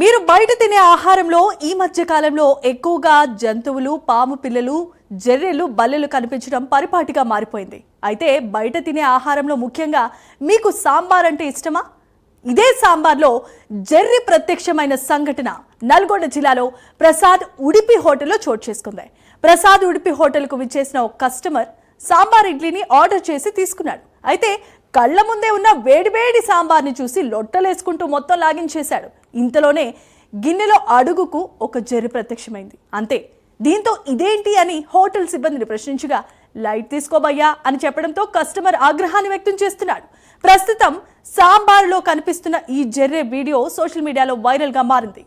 మీరు బయట తినే ఆహారంలో ఈ మధ్య కాలంలో ఎక్కువగా జంతువులు పాము పిల్లలు జర్రెలు బల్లెలు కనిపించడం పరిపాటిగా మారిపోయింది. అయితే బయట తినే ఆహారంలో ముఖ్యంగా మీకు సాంబార్ అంటే ఇష్టమా? ఇదే సాంబార్లో జర్రి ప్రత్యక్షమైన సంఘటన నల్గొండ జిల్లాలో ప్రసాద్ ఉడిపి హోటల్లో చోటు చేసుకుంది. ప్రసాద్ ఉడిపి హోటల్కు విచ్చేసిన ఒక కస్టమర్ సాంబార్ ఇడ్లీని ఆర్డర్ చేసి తీసుకున్నాడు. అయితే కళ్ళ ముందే ఉన్న వేడివేడి సాంబార్ని చూసి లొట్టలేసుకుంటూ మొత్తం లాగించేశాడు. ఇంతలోనే గిన్నెలో అడుగుకు ఒక జరి ప్రత్యక్షమైంది. అంతే దీంతో ఇదేంటి అని హోటల్ సిబ్బందిని ప్రశ్నించగా లైట్ తీసుకోబయ్యా అని చెప్పడంతో కస్టమర్ ఆగ్రహాన్ని వ్యక్తం చేస్తున్నాడు. ప్రస్తుతం సాంబార్లో కనిపిస్తున్న ఈ జర్రే వీడియో సోషల్ మీడియాలో వైరల్గా మారింది.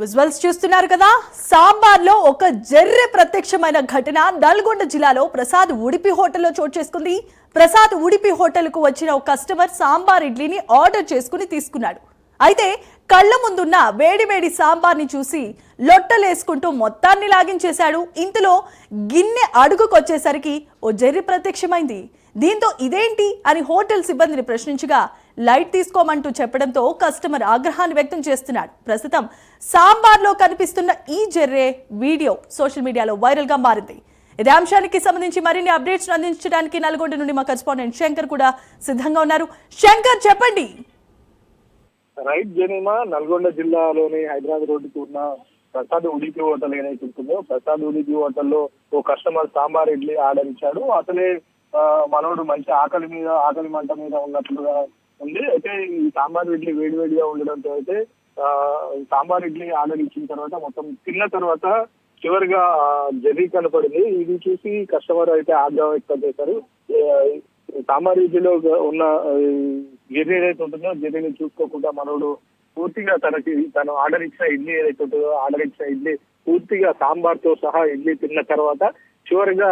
విజువల్స్ చూస్తున్నారు కదా సాంబార్లో ఒక జర్రె ప్రత్యక్షమైన ఘటన నల్గొండ జిల్లాలో ప్రసాద్ ఉడిపి హోటల్లో చోటు చేసుకుంది. ప్రసాద్ ఉడిపి హోటల్కు వచ్చిన ఒక కస్టమర్ సాంబార్ ఇడ్లీని ఆర్డర్ చేసుకుని తీసుకున్నాడు. అయితే కళ్ళ ముందున్న వేడివేడి సాంబార్ని చూసి లొట్టలేసుకుంటూ మొత్తాన్ని లాగించేశాడు. ఇంతలో గిన్నె అడుగుకొచ్చేసరికి ఓ జర్రి ప్రత్యక్షమైంది. దీంతో ఇదేంటి అని హోటల్ సిబ్బందిని ప్రశ్నించగా లైట్ తీసుకోమంటూ చెప్పడంతో కస్టమర్ ఆగ్రహాన్ని వ్యక్తం చేస్తున్నాడు. ప్రస్తుతం సాంబార్లో కనిపిస్తున్న ఈ జెర్రే వీడియో సోషల్ మీడియాలో వైరల్గా మారింది. ఇదే అంశానికి సంబంధించి మరిన్ని అప్డేట్స్ అందించడానికి నల్గొండ నుండి మా కరెస్పాండెంట్ శంకర్ కూడా సిద్ధంగా ఉన్నారు. శంకర్ చెప్పండి. రైట్ జనీమా నల్గొండ జిల్లాలోని హైదరాబాద్ రోడ్డుకు ఉన్న ప్రసాద్ ఉడిపి హోటల్ ఏదైతే ఉంటుందో ప్రసాద్ ఉడిపి హోటల్లో ఓ కస్టమర్ సాంబార్ ఇడ్లీ ఆర్డర్ ఇచ్చాడు. అతనే మనోడు మంచి ఆకలి మీద ఆకలి మంట మీద ఉన్నట్లుగా ఉంది. అయితే ఈ సాంబార్ ఇడ్లీ వేడివేడిగా ఉండడంతో అయితే సాంబార్ ఇడ్లీ ఆర్డర్ ఇచ్చిన తర్వాత మొత్తం తిన్న తర్వాత చివరిగా ఆ, జర్రీ కనపడింది. ఇది చూసి కస్టమర్ అయితే ఆగ్రహం వ్యక్తం చేశారు. సాంబార్ ఇడ్లీలో ఉన్న ఈ గిర్రీ ఏదైతే ఉంటుందో గిర్రీని చూసుకోకుండా మనోడు పూర్తిగా తనకి తను ఆర్డర్ ఇచ్చిన ఇడ్లీ ఏదైతే ఉంటుందో ఆర్డర్ ఇచ్చిన ఇడ్లీ పూర్తిగా సాంబార్తో సహా ఇడ్లీ తిన్న తర్వాత చివరిగా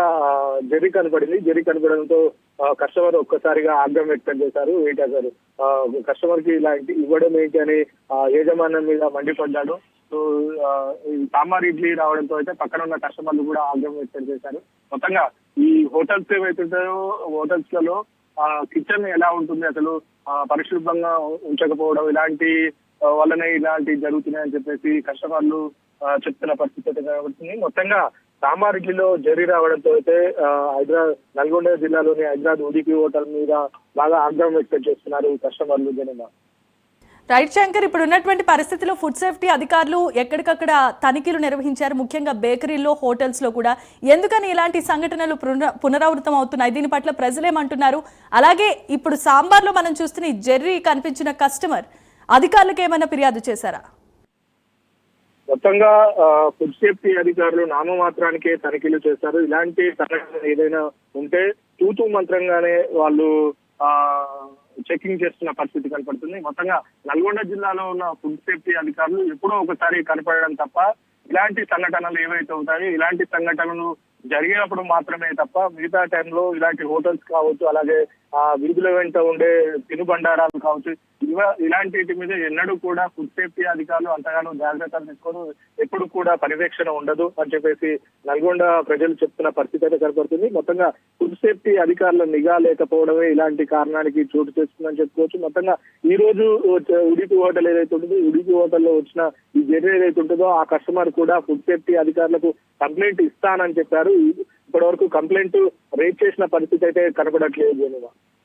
జరి జెర్రీ కనపడింది. జెర్రీ కనపడంతో కస్టమర్ ఒక్కసారిగా ఆగ్రహం వ్యక్తం చేశారు. ఏంటి అసలు? కస్టమర్కి ఇలాంటి ఇవ్వడం ఏంటి అని యజమానం మీద మండిపడ్డాడు. సో సాంబార్ ఇడ్లీ రావడంతో అయితే పక్కన ఉన్న కస్టమర్లు కూడా ఆగ్రహం వ్యక్తం చేశారు. మొత్తంగా ఈ హోటల్స్ ఏవైతుంటాయో హోటల్స్లలో కిచెన్ ఎలా ఉంటుంది అసలు? పరిశుభ్రంగా ఉంచకపోవడం ఇలాంటి వల్లనే ఇలాంటి జరుగుతున్నాయని చెప్పేసి కస్టమర్లు చెప్తున్న పరిస్థితి అయితే కనబడుతుంది. మొత్తంగా కామారెడ్డిలో జరి రావడంతో అయితే హైదరాబాద్ నల్గొండ జిల్లాలోని హైదరాబాద్ ఉడిపి హోటల్ మీద బాగా ఆగ్రహం వ్యక్తం చేస్తున్నారు కస్టమర్లు జనంగా. రైట్ శంకర్ ఇప్పుడు ఉన్నటువంటి పరిస్థితిలో ఫుడ్ సేఫ్టీ అధికారులు ఎక్కడికక్కడ తనిఖీలు నిర్వహించారు. ముఖ్యంగా బేకరీల్లో హోటల్స్లో కూడా. ఎందుకని ఇలాంటి సంఘటనలు పునరావృతం అవుతున్నాయి? దీని పట్ల ప్రజలేమంటున్నారు? అలాగే ఇప్పుడు సాంబార్లో మనం చూస్తున్న జెర్రీ కనిపించిన కస్టమర్ అధికారులకు ఏమైనా ఫిర్యాదు చేశారా? మొత్తంగా ఆ, ఫుడ్ సేఫ్టీ అధికారులు నామమాత్రానికే తనిఖీలు చేస్తారు. ఇలాంటి సంఘటన ఏదైనా ఉంటే తూతూ మంత్రంగానే వాళ్ళు ఆ చెకింగ్ చేస్తున్న పరిస్థితి కనపడుతుంది. మొత్తంగా నల్గొండ జిల్లాలో ఉన్న ఫుడ్ సేఫ్టీ అధికారులు ఎప్పుడో ఒకసారి కనపడడం తప్ప ఇలాంటి సంఘటనలు ఏవైతే ఉంటాయో ఇలాంటి సంఘటనలు జరిగినప్పుడు మాత్రమే తప్ప మిగతా టైంలో ఇలాంటి హోటల్స్ కావచ్చు అలాగే ఆ వీధుల వెంట ఉండే తినుబండారాలు కావచ్చు ఇవ ఇలాంటి వీటి మీద ఎన్నడూ కూడా ఫుడ్ సేఫ్టీ అధికారులు అంతగానో జాగ్రత్తలు తీసుకోరు. ఎప్పుడు కూడా పర్యవేక్షణ ఉండదు అని చెప్పేసి నల్గొండ ప్రజలు చెప్తున్న పరిస్థితి అయితే కనపడుతుంది మొత్తంగా ఫుడ్ సేఫ్టీ అధికారుల నిఘా లేకపోవడమే ఇలాంటి కారణానికి చోటు చేస్తుందని చెప్పుకోవచ్చు. మొత్తంగా ఈ రోజు ఉడిపి హోటల్ ఏదైతే ఉంటుందో ఉడిపి హోటల్లో వచ్చిన ఈ జర్నీ ఏదైతే ఉంటుందో ఆ కస్టమర్ కూడా ఫుడ్ సేఫ్టీ అధికారులకు కంప్లైంట్ ఇస్తానని చెప్పారు. ఇప్పటి వరకు కంప్లైంట్ రేట్ చేసిన పరిస్థితి అయితే కనపడట్లేదు జనుగా